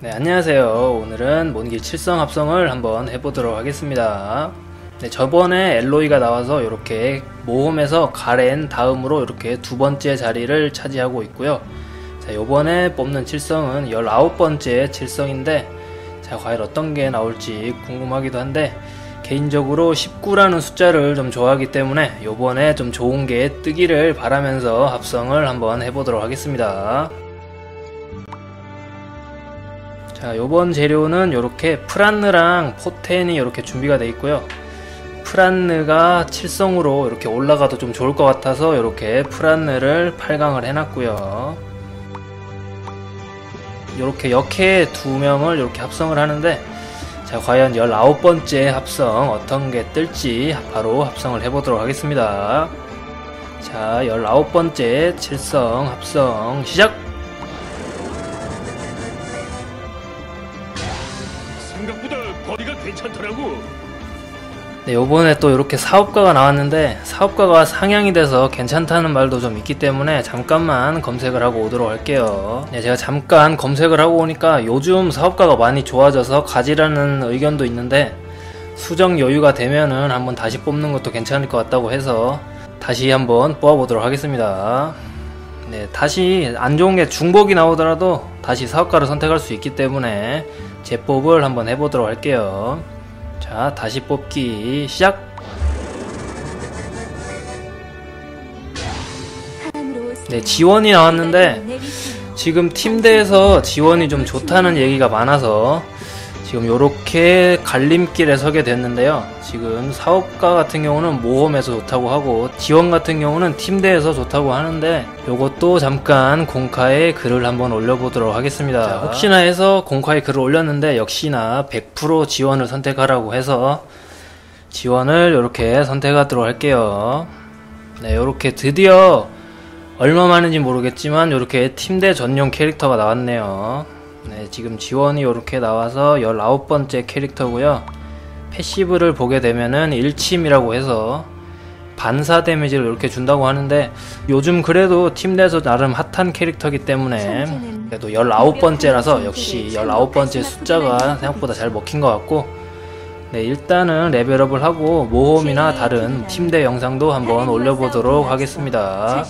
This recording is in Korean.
네, 안녕하세요. 오늘은 몬길 칠성 합성을 한번 해보도록 하겠습니다. 네, 저번에 엘로이가 나와서 이렇게 모험에서 가렌 다음으로 이렇게 두 번째 자리를 차지하고 있고요. 자, 요번에 뽑는 칠성은 19번째 칠성인데, 자, 과연 어떤 게 나올지 궁금하기도 한데, 개인적으로 19라는 숫자를 좀 좋아하기 때문에 요번에 좀 좋은 게 뜨기를 바라면서 합성을 한번 해보도록 하겠습니다. 자, 요번 재료는 이렇게 프란느랑 포텐이 이렇게 준비가 되어 있고요. 프란느가 7성으로 이렇게 올라가도 좀 좋을 것 같아서 이렇게 프란느를 8강을 해놨고요. 이렇게 역해 두 명을 이렇게 합성을 하는데 자, 과연 19번째 합성 어떤 게 뜰지 바로 합성을 해보도록 하겠습니다. 자, 19번째 7성 합성 시작! 생각보다 거리가 괜찮더라고. 네, 요번에 또 이렇게 사업가가 나왔는데 사업가가 상향이 돼서 괜찮다는 말도 좀 있기 때문에 잠깐만 검색을 하고 오도록 할게요. 네, 제가 잠깐 검색을 하고 오니까 요즘 사업가가 많이 좋아져서 가지라는 의견도 있는데 수정 여유가 되면은 한번 다시 뽑는 것도 괜찮을 것 같다고 해서 다시 한번 뽑아보도록 하겠습니다. 네, 다시 안 좋은 게 중복이 나오더라도 다시 사업가를 선택할 수 있기 때문에 재뽑을 한번 해보도록 할게요. 자, 다시 뽑기 시작! 네, 지원이 나왔는데 지금 팀대에서 지원이 좀 좋다는 얘기가 많아서 지금 요렇게 갈림길에 서게 됐는데요. 지금 사업가 같은 경우는 모험에서 좋다고 하고 지원 같은 경우는 팀대에서 좋다고 하는데 요것도 잠깐 공카에 글을 한번 올려보도록 하겠습니다. 자, 혹시나 해서 공카에 글을 올렸는데 역시나 100% 지원을 선택하라고 해서 지원을 이렇게 선택하도록 할게요. 네, 요렇게 드디어 얼마 만인지 모르겠지만 이렇게 팀대 전용 캐릭터가 나왔네요. 네, 지금 지원이 이렇게 나와서 19번째 캐릭터고요. 패시브를 보게 되면은 일침이라고 해서 반사 데미지를 이렇게 준다고 하는데 요즘 그래도 팀 내에서 나름 핫한 캐릭터기 때문에 그래도 19번째라서 역시 19번째 숫자가 생각보다 잘 먹힌 것 같고 네 일단은 레벨업을 하고 모험이나 다른 팀 대 영상도 한번 올려보도록 하겠습니다.